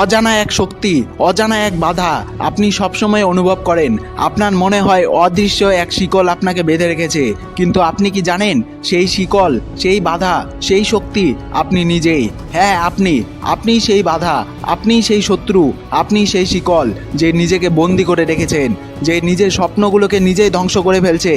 অজানা এক শক্তি, অজানা এক বাধা আপনি সবসময় অনুভব করেন। আপনার মনে হয় অদৃশ্য এক শিকল আপনাকে বেঁধে রেখেছে, কিন্তু আপনি কি জানেন, সেই শিকল, সেই বাধা, সেই শক্তি আপনি নিজেই। হ্যাঁ আপনি আপনি সেই বাধা আপনি সেই শত্রু আপনি সেই শিকল যে নিজেকে বন্দি করে রেখেছেন, যে নিজের স্বপ্নগুলোকে নিজেই ধ্বংস করে ফেলছে।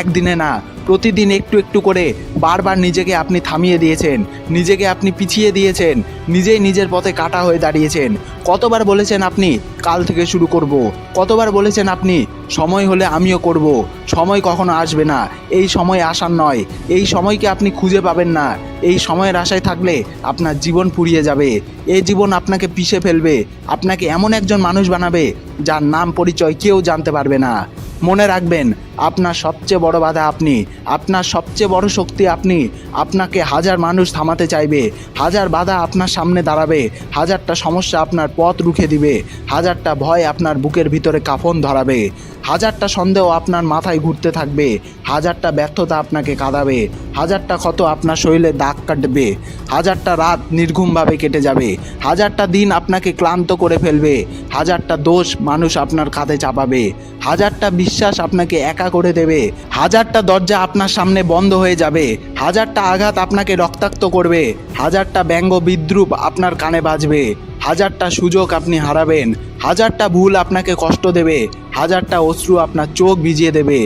একদিনে না প্রতিদিন একটু একটু করে বারবার নিজেকে আপনি থামিয়ে দিয়েছেন, নিজেকে আপনি পিছিয়ে দিয়েছেন, নিজেই নিজের পথে কাটা হয়ে দাঁড়িয়েছেন। কতবার বলেছেন আপনি, কাল থেকে শুরু করব কতবার বলেছেন আপনি, সময় হলে আমিও করব সময় কখনো আসবে না। এই সময় আসার নয়। এই সময়কে আপনি খুঁজে পাবেন না। এই সময়ের আশায় থাকলে আপনার জীবন পুড়িয়ে যাবে। এই জীবন আপনাকে পিষে ফেলবে। আপনাকে এমন একজন মানুষ বানাবে যার নাম পরিচয় কেউ জানতে পারবে না। মনে রাখবেন, আপনার সবচেয়ে বড় বাধা আপনি, আপনার সবচেয়ে বড় শক্তি আপনি, আপনাকে হাজার মানুষ থামাতে চাইবে। হাজার বাধা আপনার সামনে দাঁড়াবে। হাজারটা সমস্যা আপনার পথ রুখে দিবে। হাজারটা ভয় আপনার বুকের ভিতরে কাফন ধরাবে। হাজারটা সন্দেহ আপনার মাথায় ঘুরতে থাকবে, হাজারটা ব্যর্থতা আপনাকে কাঁদাবে, হাজারটা ক্ষত আপনার শরীরে দাগ কাটবে, হাজারটা রাত নির্ঘুমভাবে কেটে যাবে, হাজারটা দিন আপনাকে ক্লান্ত করে ফেলবে, হাজারটা দোষ মানুষ আপনার কাঁধে চাপাবে, হাজারটা বিশ্বাস আপনাকে একা করে দেবে, হাজারটা দরজা আপনার সামনে বন্ধ হয়ে যাবে, হাজারটা আঘাত আপনাকে রক্তাক্ত করবে, হাজারটা ব্যঙ্গ বিদ্রুপ আপনার কানে বাজবে। হাজারটা সুযোগ আপনি হারাবেন, হাজারটা ভুল আপনাকে কষ্ট দেবে, হাজারটা অশ্রু আপনার চোখ ভিজিয়ে দেবে।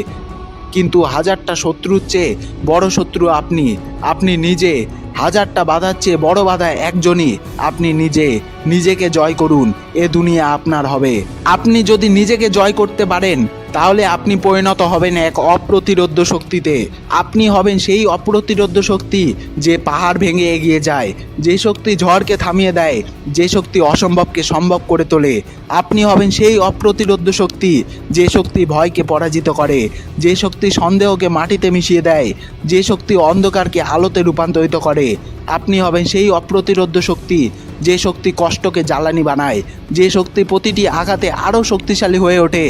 কিন্তু হাজারটা শত্রুর চেয়ে বড় শত্রু আপনি আপনি নিজে। হাজারটা বাধার চেয়ে বড় বাধা একজনই, আপনি নিজে। নিজেকে জয় করুন, এ দুনিয়া আপনার হবে। আপনি যদি নিজেকে জয় করতে পারেন তাহলে আপনি পরিণত হবেন এক অপ্রতিরোধ্য শক্তিতে। আপনি হবেন সেই অপ্রতিরোধ্য শক্তি যে পাহাড় ভেঙে এগিয়ে যায়, যে শক্তি ঝড়কে থামিয়ে দেয়, যে শক্তি অসম্ভবকে সম্ভব করে তোলে। আপনি হবেন সেই অপ্রতিরোধ্য শক্তি যে শক্তি ভয়কে পরাজিত করে, যে শক্তি সন্দেহকে মাটিতে মিশিয়ে দেয়, যে শক্তি অন্ধকারকে আলোতে রূপান্তরিত করে। আপনি হবেন সেই অপ্রতিরোধ্য শক্তি যে শক্তি কষ্টকে জ্বালানি বানায়, যে শক্তি প্রতিটি আঘাতে আরও শক্তিশালী হয়ে ওঠে।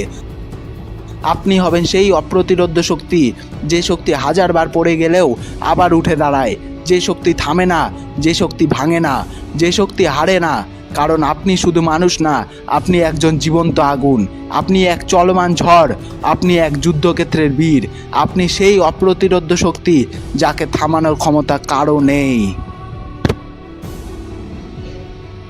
আপনি হবেন সেই অপ্রতিরোধ্য শক্তি। যে শক্তি হাজারবার পড়ে গেলেও আবার উঠে দাঁড়ায়। যে শক্তি থামে না, যে শক্তি ভাঙে না, যে শক্তি হারে না, কারণ আপনি শুধু মানুষ না, আপনি একজন জীবন্ত আগুন। আপনি এক চলমান ঝড়, আপনি এক যুদ্ধক্ষেত্রের বীর। আপনি সেই অপ্রতিরোধ্য শক্তি যাকে থামানোর ক্ষমতা কারও নেই।